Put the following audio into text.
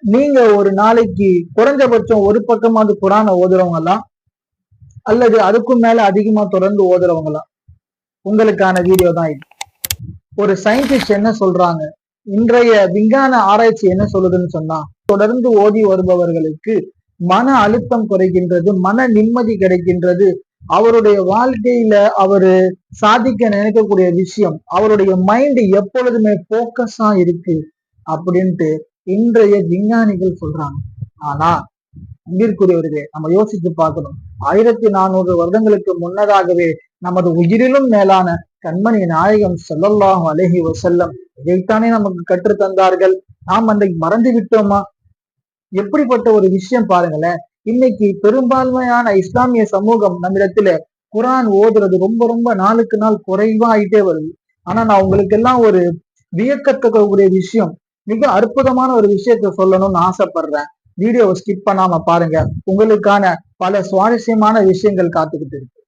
நீங்க ஒரு நாளைக்கு குறைஞ்சபட்சம் ஒரு பக்கமாவது குரானை ஓதுறவங்களா? அல்லது அதுக்கும் மேல அதிகமா தொடர்ந்து ஓதுறவங்களா? உங்களுக்கான வீடியோ தான் இது. ஒரு சயின்டிஸ்ட் என்ன சொல்றாங்க? இன்றைய விஞ்ஞான ஆராய்ச்சி என்ன சொல்லுதுன்னு சொன்னா தொடர்ந்து ஓதி வருபவர்களுக்கு மன அழுத்தம் குறைகின்றது மன நிம்மதி கிடைக்கின்றது. அவருடைய வாழ்க்கையில அவரு சாதிக்க நினைக்கக்கூடிய விஷயம் அவருடைய மைண்ட் எப்பொழுதுமே போக்கஸா இருக்கு அப்படின்ட்டு இன்றைய விஞ்ஞானிகள் சொல்றாங்க. ஆனா அன்பிற்குரியவர்களே நம்ம யோசிச்சு பார்க்கணும். ஆயிரத்தி நானூறு வருடங்களுக்கு முன்னதாகவே நமது உயிரிலும் மேலான கண்மணி நாயகம் ஸல்லல்லாஹு அழகி செல்லம் இதைத்தானே நமக்கு கற்றுத் தந்தார்கள்? நாம் அன்றைக்கு மறந்து விட்டோமா? எப்படிப்பட்ட ஒரு விஷயம் பாருங்களேன். இன்னைக்கு பெரும்பான்மையான இஸ்லாமிய சமூகம் நம்மிடத்துல குரான் ஓதுறது ரொம்ப ரொம்ப நாளுக்கு நாள் குறைவா ஆயிட்டே வருது. ஆனா நான் உங்களுக்கு எல்லாம் ஒரு வியக்கத்தக்கக்கூடிய விஷயம். மிக அற்புதமான ஒரு விஷயத்த சொல்லணும்னு ஆசைப்படுறேன். வீடியோவை ஸ்கிப் பண்ணாம பாருங்க. உங்களுக்கான பல சுவாரஸ்யமான விஷயங்கள் காத்துக்கிட்டு இருக்கு.